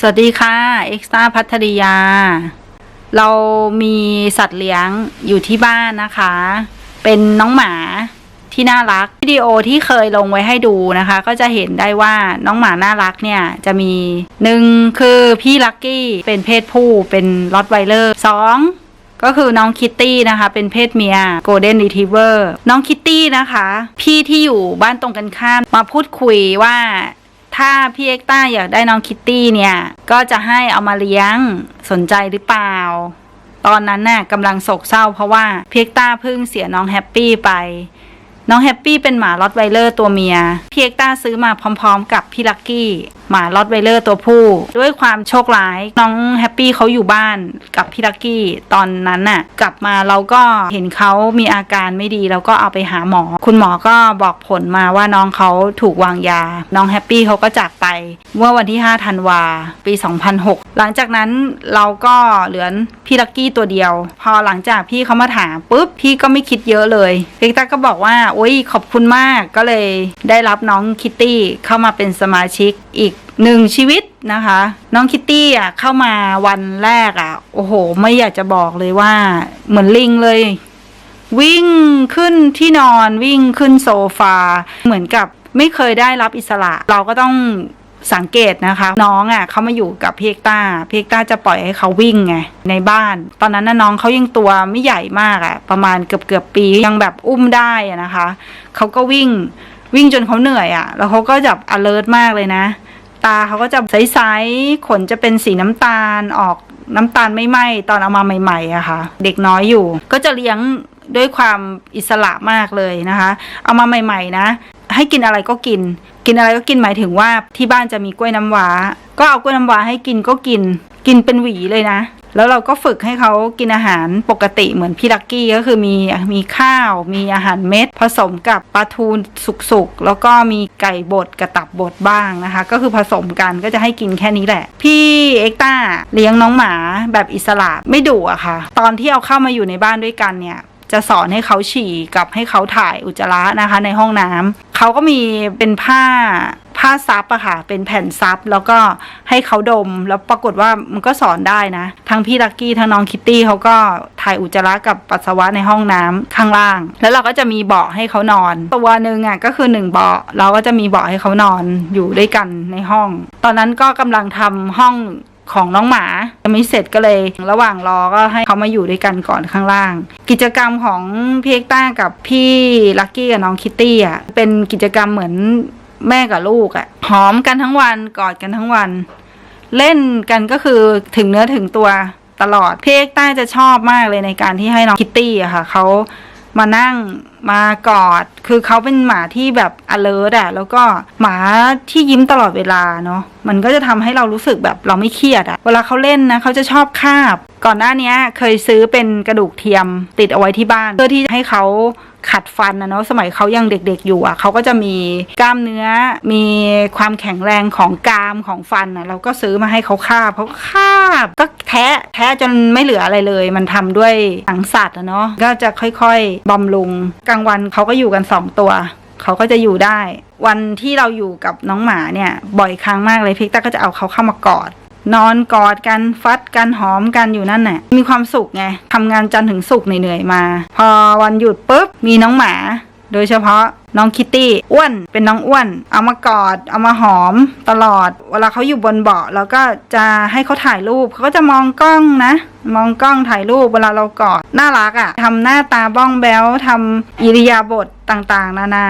สวัสดีค่ะ เอ็กซ์ตาพัทริยา เรามีสัตว์เลี้ยงอยู่ที่บ้านนะคะ เป็นน้องหมาที่น่ารักวิดีโอที่เคยลงไว้ให้ดูนะคะ ก็จะเห็นได้ว่าน้องหมาน่ารักเนี่ยจะมีหนึ่งคือพี่ลักกี้เป็นเพศผู้เป็นลอตไวเลอร์สองก็คือน้องคิตตี้นะคะ เป็นเพศเมียโกลเด้นรีท i เวอร์น้องคิตตี้นะคะ พี่ที่อยู่บ้านตรงกันข้ามมาพูดคุยว่า ถ้าพี่เอ็กต้าอยากได้น้องคิตตี้เนี่ย ก็จะให้เอามาเลี้ยงสนใจหรือเปล่า ตอนนั้นน่ะกำลังโศกเศร้าเพราะว่าพี่เอ็กต้าเพิ่งเสียน้องแฮปปี้ไป น้องแฮปปี้เป็นหมาลอตไวเลอร์ตัวเมียพี่เอ็กต้าซื้อมาพร้อม ๆ กับพี่ลักกี้ หมาลอตไวเลอร์ตัวผู้ ด้วยความโชคร้ายน้องแฮปปี้เขาอยู่บ้านกับพี่ลักกี้ตอนนั้นน่ะ กลับมาเราก็เห็นเขามีอาการไม่ดีเราก็เอาไปหาหมอ คุณหมอก็บอกผลมาว่าน้องเขาถูกวางยา น้องแฮปปี้เขาก็จากไป เมื่อวันที่ 5 ธันวา ปี 2006 หลังจากนั้นเราก็เหลือพี่ลักกี้ตัวเดียว พอหลังจากพี่เขามาถามปุ๊บพี่ก็ไม่คิดเยอะเลยเอกตาก็บอกว่าโอ้ยขอบคุณมากก็เลยได้รับน้องคิตตี้เข้ามาเป็นสมาชิกอีกหนึ่งชีวิตนะคะ น้องคิตตี้อะเข้ามาวันแรกอะ โอ้โห ไม่อยากจะบอกเลยว่า เหมือนลิงเลย วิ่งขึ้นที่นอนวิ่งขึ้นโซฟา เหมือนกับไม่เคยได้รับอิสระ เราก็ต้องสังเกตนะคะ น้องอะเขามาอยู่กับพี่เอกต้าพี่เอกต้าจะปล่อยให้เขาวิ่งไงในบ้าน ตอนนั้นน่ะน้องเขายังตัวไม่ใหญ่มากอะ ประมาณเกือบเกือบปียังแบบอุ้มได้นะคะเขาก็วิ่งวิ่งจนเขาเหนื่อยอะ แล้วเขาก็จะ alert มากเลยนะ ตาเขาก็จะใสๆขนจะเป็นสีน้ำตาลออกน้ำตาลไม่ไหมตอนเอามาใหม่ๆอะค่ะ เด็กน้อยอยู่ ก็จะเลี้ยงด้วยความอิสระมากเลยนะคะ เอามาใหม่ ๆ นะ ให้กินอะไรก็กิน กินอะไรก็กินหมายถึงว่าที่บ้านจะมีกล้วยน้ำว้า ก็เอากล้วยน้ำว้าให้กินก็กิน กินเป็นหวีเลยนะ แล้วเราก็ฝึกให้เขากินอาหารปกติเหมือนพี่ลักกี้ก็คือมีมีข้าว มีอาหารเม็ด ผสมกับปลาทูสุกๆ แล้วก็มีไก่บดกระตับบดบ้างนะคะ ก็คือผสมกันก็จะให้กินแค่นี้แหละ พี่เอ็กต้าเลี้ยงน้องหมาแบบอิสระไม่ดุอะค่ะ ตอนที่เอาเข้ามาอยู่ในบ้านด้วยกันเนี่ยจะสอนให้เขาฉี่กับให้เขาถ่ายอุจจาระนะคะในห้องน้ำเขาก็มีเป็นผ้า ผ้าซับอะค่ะ เป็นแผ่นซับแล้วก็ให้เขาดม แล้วปรากฏว่ามันก็สอนได้นะ ทั้งพี่ลักกี้ทั้งน้องคิตตี้เขาก็ถ่ายอุจจาระกับปัสสาวะในห้องน้ำข้างล่าง แล้วเราก็จะมีเบาะให้เขานอน ตัวหนึ่งอะก็คือหนึ่งเบาะ เราก็จะมีเบาะให้เขานอนอยู่ด้วยกันในห้อง ตอนนั้นก็กำลังทำห้องของน้องหมายังไม่เสร็จก็เลย ระหว่างรอก็ให้เขามาอยู่ด้วยกันก่อนข้างล่าง กิจกรรมของพี่เอกต้ากับพี่ลักกี้กับน้องคิตตี้อะเป็นกิจกรรมเหมือน แม่กับลูกอะหอมกันทั้งวันกอดกันทั้งวัน เล่นกันก็คือถึงเนื้อถึงตัวตลอดพี่เอกต้จะชอบมากเลยในการที่ให้น้องคิตตี้อะค่ะเขามานั่งมากอด คือเขาเป็นหมาที่แบบ alert อะแล้วก็หมาที่ยิ้มตลอดเวลาเนาะมันก็จะทำให้เรารู้สึกแบบเราไม่เครียดอะเวลาเขาเล่นนะเขาจะชอบคาบ ก่อนหน้านี้เคยซื้อเป็นกระดูกเทียมติดเอาไว้ที่บ้าน เพื่อที่ให้เขา ขัดฟันนะเนาะสมัยเขายังเด็กๆอยู่อะเขาก็จะมีกล้ามเนื้อ มีความแข็งแรงของกรามของฟันอะเราก็ซื้อมาให้เขาคาบเขาคาบก็แทะแทะจนไม่เหลืออะไรเลย มันทำด้วยหนังสัตว์อะเนาะก็จะค่อยๆบำรุงกลางวันเขาก็อยู่กันสองตัวเขาก็จะอยู่ได้ วันที่เราอยู่กับน้องหมาเนี่ย บ่อยครั้งมากเลยพิกต้าก็จะเอาเขาเข้ามากอด นอนกอดกันฟัดกันหอมกันอยู่นั่นแหละมีความสุขไงทำงานจันถึงสุกเหนื่อยๆมา พอวันหยุดปุ๊บมีน้องหมา โดยเฉพาะน้องคิตตี้อ้วนเป็นน้องอ้วน เอามากอด เอามาหอมตลอด เวลาเขาอยู่บนเบาะเราก็จะให้เขาถ่ายรูปเขาก็จะมองกล้องนะ มองกล้องถ่ายรูปเวลาเรากอดน่ารักอะ่ะทำหน้าตาบ้องแบวทำอิริยาบถต่างๆ นานา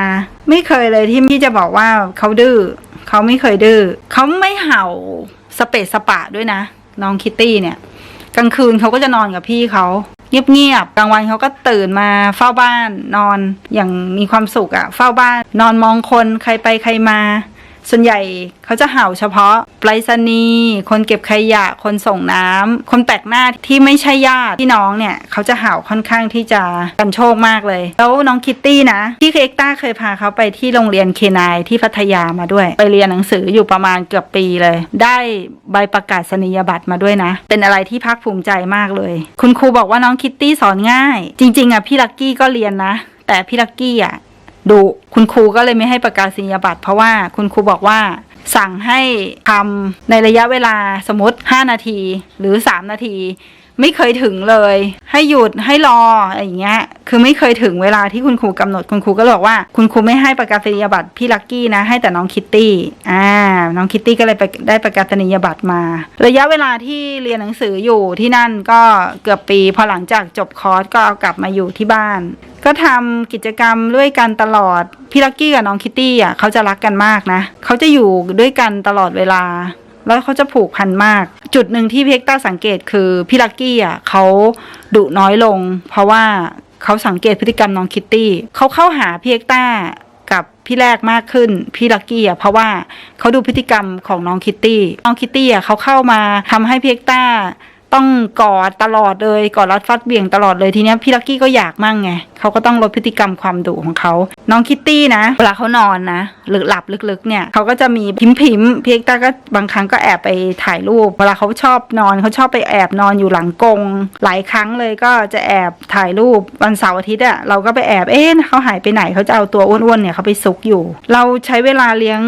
ไม่เคยเลยที่ที่จะบอกว่าเขาดื้อเขาไม่เคยดื้อเขาไม่เห่า สเปซสปะด้วยนะ น้องคิตตี้เนี่ย กลางคืนเขาก็จะนอนกับพี่เขาเงียบๆ กลางวันเขาก็ตื่นมาเฝ้าบ้านนอนอย่างมีความสุขอะเฝ้าบ้าน นอนมองคนใครไปใครมา ส่วนใหญ่เขาจะเห่าเฉพาะไปรษณีย์คนเก็บขยะ คนส่งน้ำคนแปลกหน้าที่ไม่ใช่ญาติพี่น้องเนี่ยเขาจะเห่าค่อนข้างที่จะกันโชคมากเลย แล้วน้องคิตตี้นะพี่เอ็กต้าเคยพาเขาไปที่โรงเรียนเคนายที่พัทยามาด้วย ไปเรียนหนังสืออยู่ประมาณเกือบปีเลย ได้ใบประกาศนียบัตรมาด้วยนะ เป็นอะไรที่ภาคภูมิใจมากเลย คุณครูบอกว่าน้องคิตตี้สอนง่าย จริง ๆอะพี่ลักกี้ก็เรียนนะ แต่พี่ลักกี้อะ ดุคุณครูก็เลยไม่ให้ประกาศนียบัตร เพราะว่าคุณครูบอกว่าสั่งให้ทำในระยะเวลาสมมติ 5 นาทีหรือ 3 นาที ไม่เคยถึงเลย ให้หยุดให้รออะไรอย่างเงี้ย คือไม่เคยถึงเวลาที่คุณครูกำหนดคุณครูก็บอกว่า คุณครูไม่ให้ประกาศนียบัตรพี่ลักกี้นะ ให้แต่น้องคิตตี้อ่าน้องคิตตี้ก็เลยไปได้ประกาศนียบัตรมา ระยะเวลาที่เรียนหนังสืออยู่ที่นั่นก็เกือบปี พอหลังจากจบคอร์สก็เอากลับมาอยู่ที่บ้าน ก็ทำกิจกรรมด้วยกันตลอดพี่ลักกี้กับน้องคิตตี้อะเขาจะรักกันมากนะเขาจะอยู่ด้วยกันตลอดเวลา แล้วเขาจะผูกพันมาก จุดหนึ่งที่พี่เอกต้าสังเกตคือพี่ลักกี้อะเขาดุน้อยลง เพราะว่าเขาสังเกตพฤติกรรมน้องคิตตี้เขาเข้าหาพี่เอกต้ากับพี่แรกมากขึ้นพี่ลักกี้อะเพราะว่าเขาดูพฤติกรรมของน้องคิตตี้น้องคิตตี้อะเขาเข้ามาทำให้พี่เอกต้าต้องกอดตลอดเลยกอดรัดฟัดเบี่ยงตลอดเลยทีเนี้ยพี่ลักกี้ก็อยากมั่งไงเขาก็ต้องลดพฤติกรรมความดุของเขา น้องคิตตี้นะ เวลาเขานอนนะหรือหลับลึกๆเนี่ยเขาก็จะมีพิมพ์พิมๆพี่เอกต้าก็บางครั้งก็แอบไปถ่ายรูป เวลาเขาชอบนอนเขาชอบไปแอบนอนอยู่หลังกง หลายครั้งเลยก็จะแอบถ่ายรูปวันเสาร์อาทิตย์อะเราก็ไปแอบเอ๊ะเขาหายไปไหนเขาจะเอาตัวอ้วนๆเนี่ยเขาไปซุกอยู่ เราใช้เวลาเลี้ยง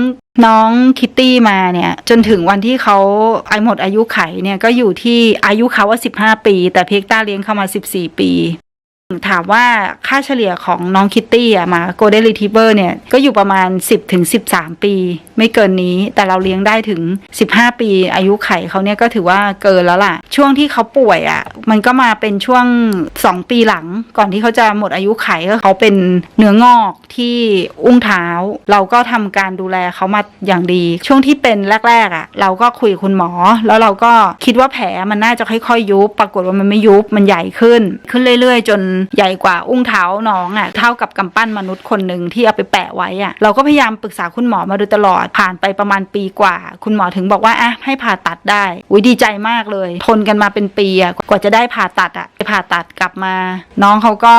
น้องคิตตี้มาเนี่ยจนถึงวันที่เขาไอหมดอายุไขเนี่ยก็อยู่ที่อายุเขาว่า 15 ปี แต่เพกต้าเลี้ยงเขามา 14 ปี ถามว่าค่าเฉลี่ยของน้องคิตตี้อะมาโกลเด้นรีทิเวอร์เนี่ยก็อยู่ประมาณ 10ถึง13 ปี ไม่เกินนี้แต่เราเลี้ยงได้ถึง 15 ปี อายุไขเขาเนี่ยก็ถือว่าเกินแล้วล่ะ ช่วงที่เขาป่วยอะมันก็มาเป็นช่วง 2 ปีหลัง ก่อนที่เขาจะหมดอายุไขก็เขาเป็นเนื้องอกที่อุ้งเท้า เราก็ทำการดูแลเขามาอย่างดี ช่วงที่เป็นแรกๆอะเราก็คุยคุณหมอ แล้วเราก็คิดว่าแผลมันน่าจะค่อยๆ ยุบปรากฏว่ามันไม่ยุบมันใหญ่ขึ้น ขึ้นเรื่อย ๆ จนใหญ่กว่าอุ้งเท้าน้องอะ่ะเท่ากับกำปั้นมนุษย์คนหนึ่งที่เอาไปแปะไว้อะ่ะเราก็พยายามปรึกษาคุณหมอมาโดยตลอดผ่านไปประมาณปีกว่า คุณหมอถึงบอกว่าอะให้ผ่าตัดได้อุ้ยดีใจมากเลย ทนกันมาเป็นปีอะ่ะกว่าจะได้ผ่าตัดอะ่ะไปผ่าตัดกลับมา น้องเขาก็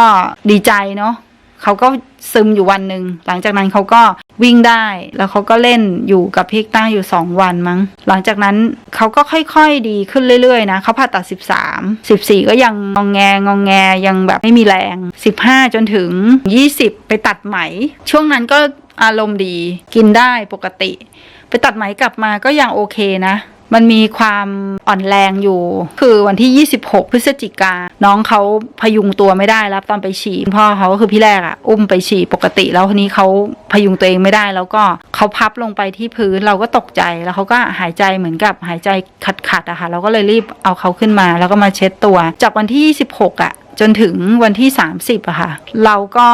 ดีใจเนาะ เขาก็ซึมอยู่วันหนึ่งหลังจากนั้นเขาก็วิ่งได้แล้วเขาก็เล่นอยู่กับพี่ต้าอยู่สองวันมั้ง หลังจากนั้นเขาก็ค่อยๆดีขึ้นเรื่อยๆนะเขาผ่าตัด 13 14 ก็ยังงองแงงองแงยังแบบไม่มีแรง 15 จนถึง 20 ไปตัดไหม ช่วงนั้นก็อารมณ์ดีกินได้ปกติ ไปตัดไหมกลับมาก็ยังโอเคนะ มันมีความอ่อนแรงอยู่ คือวันที่ 26 พฤศจิกา น้องเขาพยุงตัวไม่ได้แล้วตอนไปฉี่พ่อเขาก็คือพี่แรกอะอุ้มไปฉี่ปกติ แล้วทีนี้เขาพยุงตัวเองไม่ได้ แล้วก็เขาพับลงไปที่พื้นเราก็ตกใจแล้วเขาก็หายใจเหมือนกับหายใจขัดๆอะค่ะเราก็เลยรีบเอาเขาขึ้นมา แล้วก็มาเช็ดตัว จากวันที่ 26อะ จนถึงวันที่ 30อะค่ะ เราก็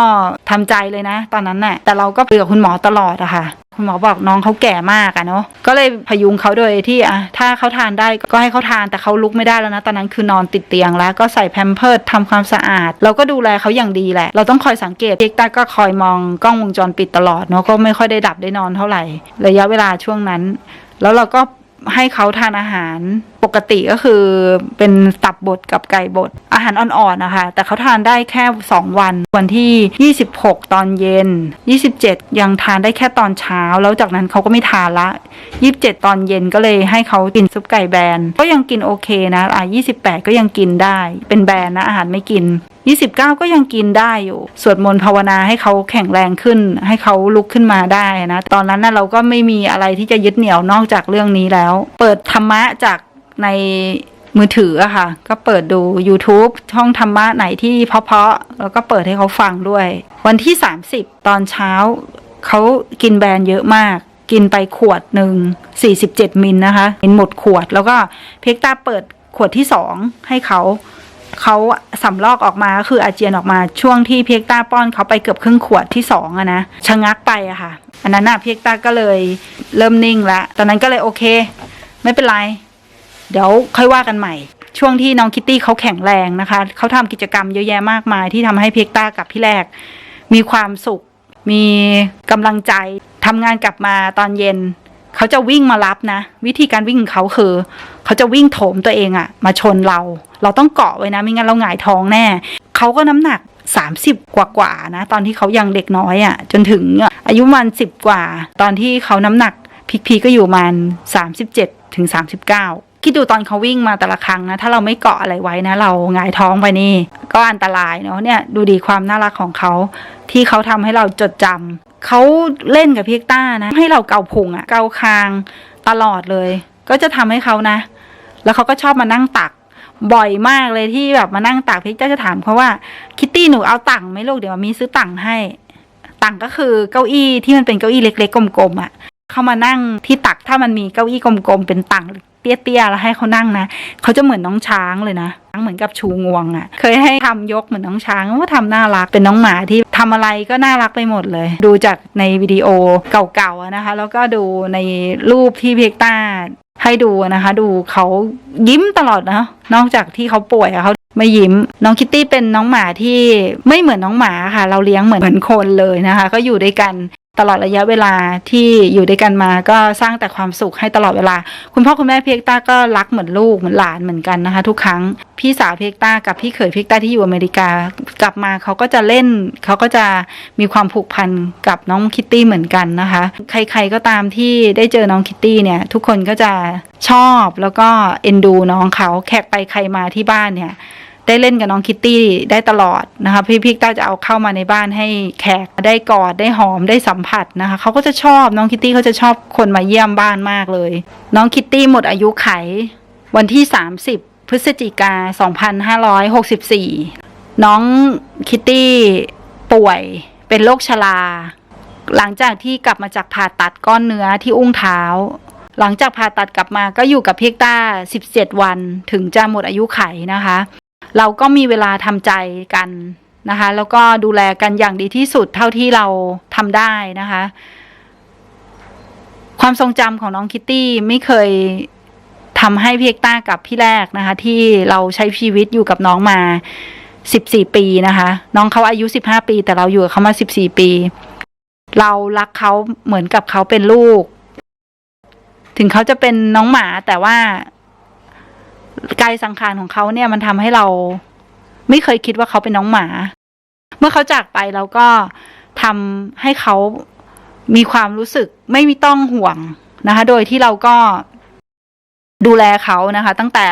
ทำใจเลยนะ ตอนนั้นน่ะแต่เราก็คุยกับคุณหมอตลอดอะค่ะ คุณหมอบอกน้องเขาแก่มากอะเนาะก็เลยพยุงเขาโดยที่อะถ้าเขาทานได้ก็ให้เขาทานแต่เขาลุกไม่ได้แล้วนะ ตอนนั้นคือนอนติดเตียงแล้วก็ใส่แพมเพิร์ดทำความสะอาด เราก็ดูแลเขาอย่างดีแหละ เราต้องคอยสังเกตเด็กตาก็คอยมองกล้องวงจรปิดตลอดเนาะก็ไม่ค่อยได้ดับได้นอนเท่าไหร่ ระยะเวลาช่วงนั้น แล้วเราก็ ให้เขาทานอาหารปกติก็คือเป็นตับบดกับไก่บดอาหารอ่อนๆนะคะ แต่เขาทานได้แค่ 2 วัน วันที่ 26 ตอนเย็น 27 ยังทานได้แค่ตอนเช้า แล้วจากนั้นเขาก็ไม่ทานละ 27 ตอนเย็นก็เลยให้เขากินซุปไก่แบนก็ยังกินโอเคนะอะ28 ก็ยังกินได้ เป็นแบนนะอาหารไม่กิน 29 ก็ยังกินได้อยู่ สวดมนต์ภาวนาให้เขาแข็งแรงขึ้น ให้เขาลุกขึ้นมาได้นะ ตอนนั้นนะเราก็ไม่มีอะไรที่จะยึดเหนี่ยวนอกจากเรื่องนี้แล้ว เปิดธรรมะจากในมือถืออะค่ะ ก็เปิดดู YouTube ช่องธรรมะไหนที่เพาะๆ แล้วก็เปิดให้เขาฟังด้วย วันที่ 30 ตอนเช้า เขากินแบรนด์เยอะมาก กินไปขวดหนึ่ง47 มิลนะคะเป็นหมดขวด แล้วก็เพ็กตาเปิดขวดที่สองให้เขา เขาสำลอกออกมาก็คืออาเจียนออกมาช่วงที่เพียกต้าป้อนเขาไปเกือบครึ่งขวดที่สองอะนะชะงักไปอะค่ะ อันนั้นน่ะเพียกต้าก็เลยเริ่มนิ่งละตอนนั้นก็เลยโอเค ไม่เป็นไร เดี๋ยวค่อยว่ากันใหม่ ช่วงที่น้องคิตตี้เขาแข็งแรงนะคะเขาทำกิจกรรมเยอะแยะมากมาย ที่ทำให้เพียกต้ากับพี่แรก มีความสุข มีกำลังใจทำงานกลับมาตอนเย็นเขาจะวิ่งมารับนะ วิธีการวิ่งของเขาคือ เขาจะวิ่งโถมตัวเองอะมาชนเรา เราต้องเกาะไว้นะไม่งั้นเราหงายท้องแน่เขาก็น้ำหนัก 30 กว่ากว่านะ ตอนที่เขายังเด็กน้อยอะจนถึงอายุมันสิบกว่า ตอนที่เขาน้ำหนักพีคๆก็อยู่ประมัน37ถึง39 คิดดูตอนเขาวิ่งมาแต่ละครั้งนะ ถ้าเราไม่เกาะอะไรไว้นะ เราหงายท้องไปนี่ ก็อันตรายเนาะเนี่ยดูดีความน่ารักของเขาที่เขาทำให้เราจดจำเขาเล่นกับพี่เอกต้านะ ให้เราเกาพุงอะเกาคางตลอดเลย ก็จะทำให้เขานะ แล้วเขาก็ชอบมานั่งตัก บ่อยมากเลยที่แบบมานั่งตักพี่เอกต้าจะถามเขาว่า คิตตี้หนูเอาตังค์ไหมลูกเดี๋ยวมามีซื้อตังค์ให้ ตังค์ก็คือเก้าอี้ที่มันเป็นเก้าอี้เล็ก ๆ กลมๆอะเขามานั่งที่ตักถ้ามันมีเก้าอี้กลมๆเป็นตังค์เตี้ยๆแล้วให้เขานั่งนะเขาจะเหมือนน้องช้างเลยนะเหมือนกับชูงวงอะ่ะ เคยให้ทำยกเหมือนน้องช้างว่าทำน่ารักเป็นน้องหมาที่ทำอะไรก็น่ารักไปหมดเลย ดูจากในวิดีโอเก่าๆนะคะ แล้วก็ดูในรูปที่เพียกต้า ให้ดูนะคะ ดูเขายิ้มตลอดนะนอกจากที่เขาป่วยเขาไม่ยิ้ม น้องคิตตี้เป็นน้องหมาที่ไม่เหมือนน้องหมาค่ะ เราเลี้ยงเหมือนเหมือนคนเลยนะคะ ก็อยู่ด้วยกัน ตลอดระยะเวลาที่อยู่ด้วยกันมาก็สร้างแต่ความสุขให้ตลอดเวลา คุณพ่อคุณแม่เพียกต้าก็รักเหมือนลูกเหมือนหลานเหมือนกันนะคะ ทุกครั้งพี่สาวเพียกต้ากับพี่เขยเพียกต้าที่อยู่อเมริกากลับมาเขาก็จะเล่นเขาก็จะมีความผูกพันกับน้องคิตตี้เหมือนกันนะคะ ใครๆก็ตามที่ได้เจอน้องคิตตี้เนี่ย ทุกคนก็จะชอบแล้วก็เอ็นดูน้องเขาแขกไปใครมาที่บ้านเนี่ย ได้เล่นกับน้องคิตตี้ได้ตลอดนะคะพี่พิกต้าจะเอาเข้ามาในบ้านให้แขกได้กอดได้หอมได้สัมผัสนะคะเขาก็จะชอบน้องคิตตี้เขาจะชอบคนมาเยี่ยมบ้านมากเลย น้องคิตตี้หมดอายุไข วันที่ 30 พฤศจิกา 2564 น้องคิตตี้ป่วยเป็นโรคชราหลังจากที่กลับมาจากผ่าตัดก้อนเนื้อที่อุ้งเท้า หลังจากผ่าตัดกลับมาก็อยู่กับเพียกต้า 17 วันถึงจะหมดอายุไขนะคะ เราก็มีเวลาทำใจกันนะคะ แล้วก็ดูแลกันอย่างดีที่สุดเท่าที่เราทำได้นะคะ ความทรงจำของน้องคิตตี้ไม่เคยทำให้พี่เอกต้ากับพี่แรกนะคะ ที่เราใช้ชีวิตอยู่กับน้องมาสิบสี่ปีนะคะ น้องเขาอายุสิบห้าปี แต่เราอยู่กับเขามาสิบสี่ปี เรารักเขาเหมือนกับเขาเป็นลูก ถึงเขาจะเป็นน้องหมาแต่ว่า กายสังขารของเขาเนี่ยมันทำให้เราไม่เคยคิดว่าเขาเป็นน้องหมา เมื่อเขาจากไปเราก็ทำให้เขามีความรู้สึกไม่มีต้องห่วงนะคะ โดยที่เราก็ดูแลเขานะคะ ตั้งแต่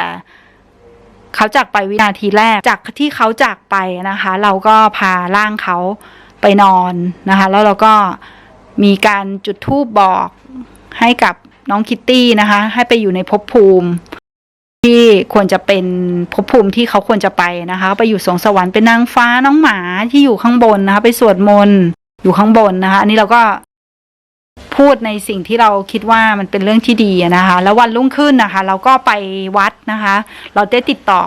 เขาจากไปวินาทีแรกจากที่เขาจากไปนะคะ เราก็พาร่างเขาไปนอนนะคะ แล้วเราก็มีการจุดธูปบอกให้กับน้องคิตตี้นะคะ ให้ไปอยู่ในภพภูมิ ที่ควรจะเป็นภพภูมิที่เขาควรจะไปนะคะ ไปอยู่สวงสวรรค์เป็นนางฟ้าน้องหมาที่อยู่ข้างบนนะคะ ไปสวดมนต์อยู่ข้างบนนะคะ อันนี้เราก็พูดในสิ่งที่เราคิดว่ามันเป็นเรื่องที่ดีนะคะ แล้ววันรุ่งขึ้นนะคะ เราก็ไปวัดนะคะ เราได้ติดต่อ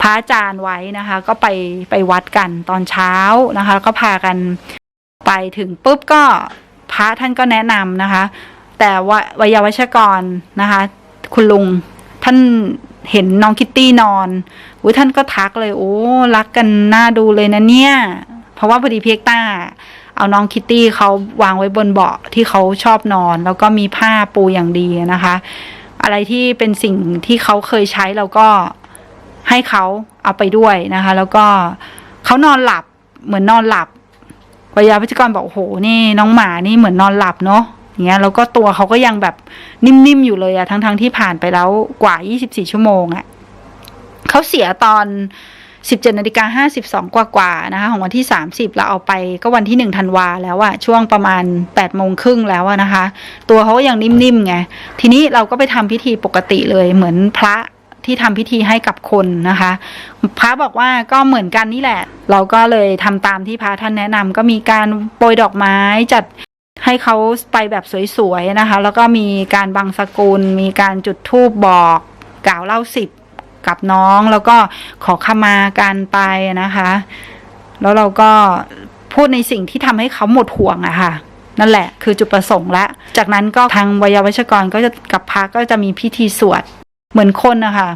พระอาจารย์ไว้นะคะ ก็ไปไปวัดกันตอนเช้านะคะก็พากันไปถึงปุ๊บก็พระท่านก็แนะนำนะคะ แต่ว่าวิยาวัชกรนะคะ คุณลุง ท่านเห็นน้องคิตตี้นอนอุ้ยท่านก็ทักเลย โอ้รักกันน่าดูเลยนะเนี่ย เพราะว่าพอดีเพียกต้า เอาน้องคิตตี้เขาวางไว้บนเบาะที่เขาชอบนอน แล้วก็มีผ้าปูอย่างดีนะคะ อะไรที่เป็นสิ่งที่เขาเคยใช้เราก็ให้เขาเอาไปด้วยนะคะ แล้วก็เขานอนหลับเหมือนนอนหลับวิยาวัชกรบอกโอ้โหนี่น้องหมานี่เหมือนนอนหลับเนาะ เงี้ยแล้วก็ตัวเขาก็ยังแบบนิ่มๆอยู่เลยอะทั้งๆที่ผ่านไปแล้วกว่า 24 ชั่วโมงอะเขาเสียตอน 17นาฬิกา52 กว่าๆนะคะของวันที่ 30 เราเอาไปก็วันที่ 1 ธันวาแล้วอะช่วงประมาณ8โมงครึ่งแล้วอะนะคะ ตัวเขาก็ยังนิ่มๆไงทีนี้เราก็ไปทำพิธีปกติเลยเหมือนพระที่ทำพิธีให้กับคนนะคะ พระบอกว่าก็เหมือนกันนี่แหละ เราก็เลยทำตามที่พระท่านแนะนำก็มีการโปรยดอกไม้จัด ให้เขาไปแบบสวยๆนะคะ แล้วก็มีการบังสกุล มีการจุดธูปบอกกล่าวเล่าสิบกับน้อง แล้วก็ขอขมาการไปนะคะ แล้วเราก็พูดในสิ่งที่ทำให้เขาหมดห่วงอะค่ะนั่นแหละคือจุดประสงค์และ จากนั้นก็ทางวิยาวัชกรก็จะกับพระก็จะมีพิธีสวดเหมือนคนนะคะ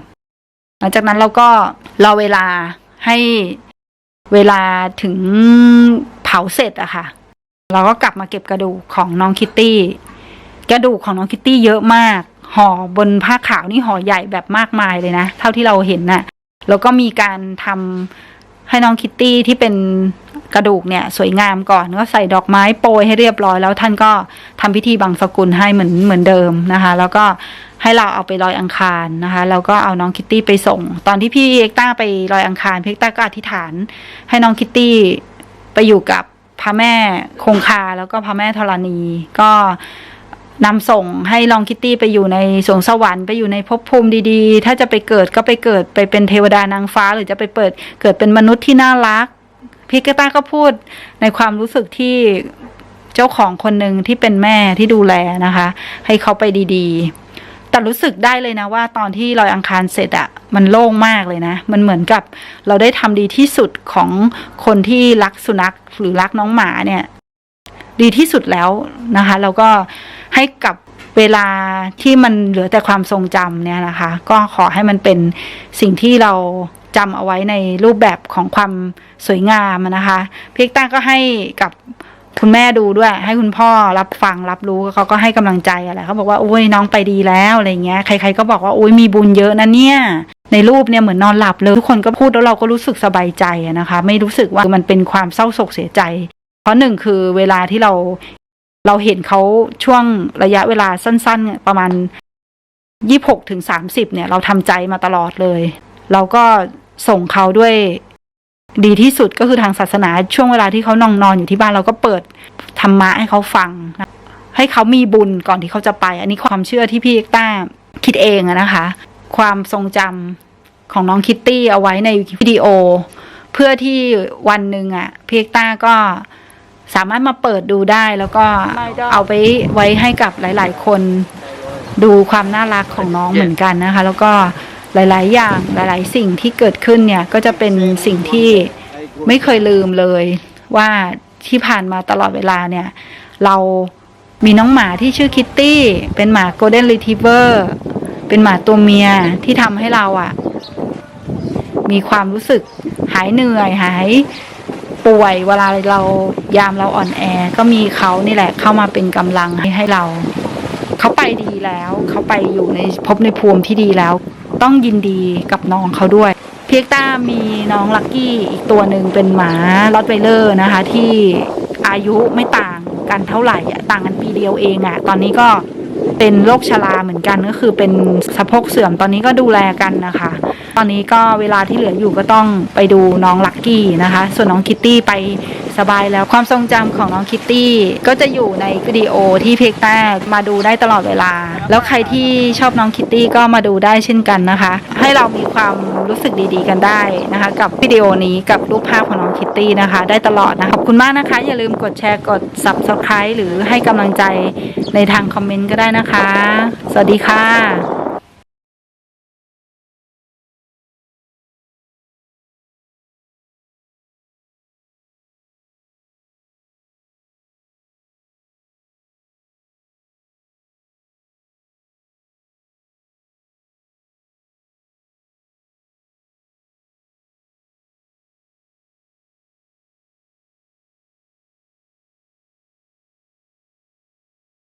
หลังจากนั้นเราก็รอเวลาให้เวลาถึงเผาเสร็จอะค่ะ เราก็กลับมาเก็บกระดูกของน้องคิตตี้ กระดูกของน้องคิตตี้เยอะมาก ห่อบนผ้าขาวนี่ห่อใหญ่แบบมากมายเลยนะ เท่าที่เราเห็นน่ะ แล้วก็มีการทำให้น้องคิตตี้ที่เป็นกระดูกเนี่ยสวยงามก่อนก็ใส่ดอกไม้โปรยให้เรียบร้อยแล้วท่านก็ทำพิธีบังสกุลให้เหมือนเหมือนเดิมนะคะ แล้วก็ให้เราเอาไปลอยอังคารนะคะแล้วก็เอาน้องคิตตี้ไปส่ง ตอนที่พี่เอกต้าไปลอยอังคารพี่เอกต้าก็อธิษฐาน ให้น้องคิตตี้ไปอยู่กับ พระแม่คงคาแล้วก็พระแม่ธรณี ก็นำส่งให้ลองคิตตี้ไปอยู่ในสวงสวรรค์ไปอยู่ในภพภูมิดีๆ ถ้าจะไปเกิดก็ไปเกิดไปเป็นเทวดานางฟ้า หรือจะไปเปิดเกิดเป็นมนุษย์ที่น่ารักพี่กต้าก็พูดในความรู้สึกที่เจ้าของคนหนึ่งที่เป็นแม่ที่ดูแลนะคะ ให้เขาไปดี ๆ แต่รู้สึกได้เลยนะว่าตอนที่ลอยอังคารเสร็จอะมันโล่งมากเลยนะ มันเหมือนกับเราได้ทำดีที่สุดของคนที่รักสุนัขหรือรักน้องหมาเนี่ย ดีที่สุดแล้วนะคะแล้วก็ให้กับเวลาที่มันเหลือแต่ความทรงจำเนี่ยนะคะ ก็ขอให้มันเป็นสิ่งที่เราจำเอาไว้ในรูปแบบของความสวยงามนะคะ เพี่ต้าก็ให้กับ คุณแม่ดูด้วย ให้คุณพ่อรับฟังรับรู้เขาก็ให้กำลังใจอะไรเขาบอกว่าโอ้ยน้องไปดีแล้วอะไรเงี้ยใคร ๆก็บอกว่าโอ้ยมีบุญเยอะนะเนี่ยในรูปเนี่ยเหมือนนอนหลับเลย ทุกคนก็พูดแล้วเราก็รู้สึกสบายใจนะคะ ไม่รู้สึกว่ามันเป็นความเศร้าโศกเสียใจ เพราะหนึ่งคือเวลาที่เราเราเห็นเขาช่วงระยะเวลาสั้นๆ ประมาณยี่หกถึงสามสิบเนี่ย เราทำใจมาตลอดเลย เราก็ส่งเขาด้วย ดีที่สุดก็คือทางศาสนาช่วงเวลาที่เขานอนนอนอยู่ที่บ้านเราก็เปิดธรรมะให้เขาฟัง ให้เขามีบุญก่อนที่เขาจะไป อันนี้ความเชื่อที่พี่เอกต้าคิดเองนะคะ ความทรงจำของน้องคิตตี้เอาไว้ในวิดีโอ เพื่อที่วันหนึ่งอะพี่เอกต้าก็สามารถมาเปิดดูได้แล้วก็เอาไปไว้ให้กับหลาย ๆ คนดูความน่ารักของน้องเหมือนกันนะคะ แล้วก็ หลาย ๆ อย่างหลาย ๆ สิ่งที่เกิดขึ้นเนี่ยก็จะเป็นสิ่งที่ไม่เคยลืมเลยว่าที่ผ่านมาตลอดเวลาเนี่ย เรามีน้องหมาที่ชื่อคิตตี้เป็นหมาโกลเด้นรีทิเวอร์เป็นหมาตัวเมียที่ทำให้เราอะมีความรู้สึกหายเหนื่อยหายป่วยเวลาเรายามเราอ่อนแอ ก็มีเขานี่แหละเข้ามาเป็นกำลังให้ให้เรา เขาไปดีแล้ว เขาไปอยู่ในพบในภูมิที่ดีแล้ว ต้องยินดีกับน้องเขาด้วยเพียกต้ามีน้องลักกี้อีกตัวหนึ่งเป็นหมาลอตไวเลอร์นะคะ ที่อายุไม่ต่างกันเท่าไหร่ต่างกันปีเดียวเองอะตอนนี้ก็เป็นโรคชราเหมือนกันก็คือเป็นสะโพกเสื่อมตอนนี้ก็ดูแลกันนะคะ ตอนนี้ก็เวลาที่เหลืออยู่ก็ต้องไปดูน้องลักกี้นะคะ ส่วนน้องคิตตี้ไปสบายแล้วความทรงจำของน้องคิตตี้ก็จะอยู่ในวิดีโอที่เพียกต้มาดูได้ตลอดเวลา แล้วใครที่ชอบน้องคิตตี้ก็มาดูได้เช่นกันนะคะ ให้เรามีความรู้สึกดีๆกันได้นะคะ กับวิดีโอนี้กับรูปภาพของน้องคิตตี้นะคะ ได้ตลอดนะคะขอบคุณมากนะคะ อย่าลืมกดแชร์กด subscribe หรือให้กำลังใจในทางคอมเมนต์ก็ได้นะคะ สวัสดีค่ะ